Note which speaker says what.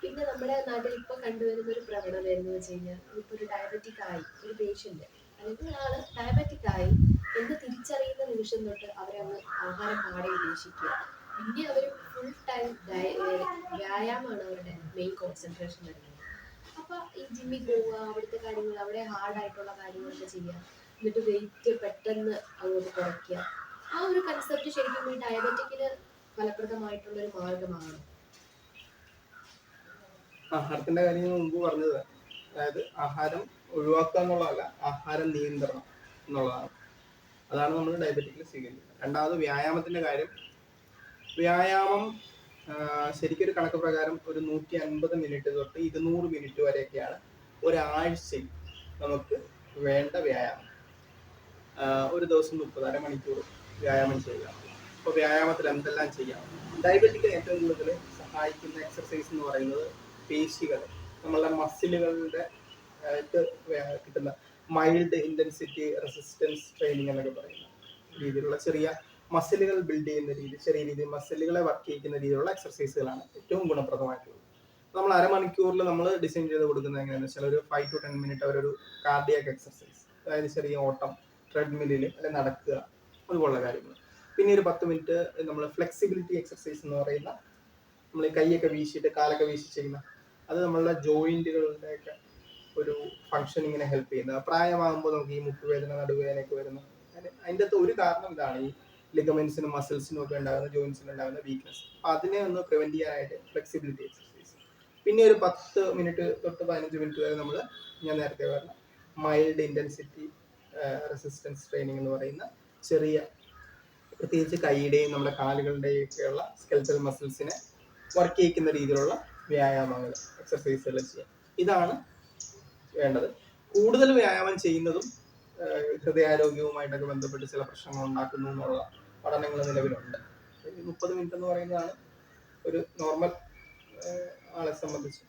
Speaker 1: പിന്നെ നമ്മുടെ നാട്ടിൽ ഇപ്പൊ കണ്ടുവരുന്ന ഒരു പ്രവണത എന്ന് വെച്ച് കഴിഞ്ഞാൽ ഇപ്പൊ ഒരു ഡയബറ്റിക് ആയി ഒരു പേഷ്യന്റ് അല്ലെങ്കിൽ ഒരാൾ ഡയബറ്റിക് ആയി എന്ന് തിരിച്ചറിയുന്ന നിമിഷം തൊട്ട് അവരങ്ങ് ആഹാരം പാടെ ഉപേക്ഷിക്കുക. പിന്നെ അവർ ഫുൾ ടൈം വ്യായാമമാണ് അവരുടെ മെയിൻ കോൺസെൻട്രേഷൻ വരുന്നത്. അപ്പൊ ഈ ജിമ്മിൽ പോവുക അവിടുത്തെ കാര്യങ്ങൾ അവിടെ ഹാർഡായിട്ടുള്ള കാര്യങ്ങളൊക്കെ ചെയ്യുക എന്നിട്ട് വെയിറ്റ് പെട്ടെന്ന് അങ്ങോട്ട് കുറയ്ക്കുക. ആ ഒരു കൺസെപ്റ്റ് ശരിക്കും ഈ ഡയബറ്റിക്കിന് ഫലപ്രദമായിട്ടുള്ള ഒരു മാർഗമാണ്.
Speaker 2: ആഹാരത്തിന്റെ കാര്യം ഞാൻ മുമ്പ് പറഞ്ഞത്. അതായത് ആഹാരം ഒഴിവാക്കുക എന്നുള്ളതല്ല ആഹാര നിയന്ത്രണം എന്നുള്ളതാണ്. അതാണ് നമ്മൾ ഡയബറ്റിക്കിൽ സ്വീകരിക്കുന്നത്. രണ്ടാമത് വ്യായാമത്തിന്റെ കാര്യം. വ്യായാമം ശരിക്കൊരു കണക്ക് പ്രകാരം ഒരു നൂറ്റി അൻപത് മിനിറ്റ് തൊട്ട് ഇരുന്നൂറ് മിനിറ്റ് വരെയൊക്കെയാണ് ഒരാഴ്ചയിൽ നമുക്ക് വേണ്ട വ്യായാമം. ഒരു ദിവസം മുപ്പത് അരമണിക്കൂർ വ്യായാമം ചെയ്യുക അപ്പോൾ വ്യായാമത്തിൽ എന്തെല്ലാം ചെയ്യാം? ഡയബറ്റിക്കിന് ഏറ്റവും കൂടുതൽ സഹായിക്കുന്ന എക്സർസൈസ് എന്ന് പറയുന്നത് പേശികൾ നമ്മളുടെ മസിലുകളുടെ ആയിട്ട് കിട്ടുന്ന മൈൽഡ് ഇന്റൻസിറ്റി റെസിസ്റ്റൻസ് ട്രെയിനിങ് എന്നൊക്കെ പറയുന്ന രീതിയിലുള്ള ചെറിയ മസിലുകൾ ബിൽഡ് ചെയ്യുന്ന രീതി ചെറിയ രീതിയിൽ മസിലുകളെ വർക്ക് ചെയ്യിക്കുന്ന രീതിയിലുള്ള എക്സർസൈസുകളാണ് ഏറ്റവും ഗുണപ്രദമായിട്ടുള്ളത്. നമ്മൾ അരമണിക്കൂറിൽ നമ്മൾ ഡിസൈൻ ചെയ്ത് കൊടുക്കുന്നത് എങ്ങനെയാണെന്ന് വെച്ചാൽ ഒരു ഫൈവ് ടു ടെൻ മിനിറ്റ് അവരൊരു കാർഡിയാക് എക്സർസൈസ് അതായത് ചെറിയ ഓട്ടം ട്രെഡ്മില്ലിൽ അല്ലെങ്കിൽ നടക്കുക അതുപോലുള്ള കാര്യങ്ങൾ. പിന്നെ ഒരു പത്ത് മിനിറ്റ് നമ്മൾ ഫ്ലെക്സിബിലിറ്റി എക്സർസൈസ് എന്ന് പറയുന്ന നമ്മൾ കൈയൊക്കെ വീശിയിട്ട് കാലൊക്കെ വീശി ചെയ്യുന്ന അത് നമ്മളുടെ ജോയിന്റുകളുടെ ഒക്കെ ഒരു ഫങ്ഷനിങ്ങിനെ ഹെൽപ്പ് ചെയ്യുന്നത് പ്രായമാകുമ്പോൾ നമുക്ക് ഈ മുട്ടുവേദന നടുവേദനയൊക്കെ വരുന്നു അതിന്റെ അകത്ത് ഒരു കാരണം ഇതാണ് ഈ ലിഗമെന്റ്സിനും മസിൽസിനും ഒക്കെ ഉണ്ടാകുന്ന ജോയിൻസിനും ഉണ്ടാകുന്ന വീക്ക്നെസ് അപ്പൊ അതിനെ ഒന്ന് പ്രിവെന്റ് ചെയ്യാനായിട്ട് ഫ്ലെക്സിബിലിറ്റി എക്സർസൈസ് പിന്നെ ഒരു പത്ത് മിനിറ്റ് തൊട്ട് പതിനഞ്ച് മിനിറ്റ് വരെ നമ്മൾ ഞാൻ നേരത്തെ പറഞ്ഞ മൈൽഡ് ഇന്റൻസിറ്റി റെസിസ്റ്റൻസ് ട്രെയിനിങ് എന്ന് പറയുന്ന ചെറിയ പ്രത്യേകിച്ച് കൈയുടെയും നമ്മുടെ കാലുകളുടെയും ഒക്കെയുള്ള സ്കെൽച്ചൽ മസിൽസിനെ വർക്ക് ചെയ്യിക്കുന്ന രീതിയിലുള്ള വ്യായാമങ്ങൾ എക്സർസൈസുകൾ ചെയ്യാം. ഇതാണ് വേണ്ടത്. കൂടുതൽ വ്യായാമം ചെയ്യുന്നതും ഹൃദയാരോഗ്യവുമായിട്ടൊക്കെ ബന്ധപ്പെട്ട് ചില പ്രശ്നങ്ങൾ ഉണ്ടാക്കുന്നു എന്നുള്ള പഠനങ്ങൾ നിലവിലുണ്ട്. മുപ്പത് മിനിറ്റ് എന്ന് പറയുന്നതാണ് ഒരു നോർമൽ ആളെ സംബന്ധിച്ച്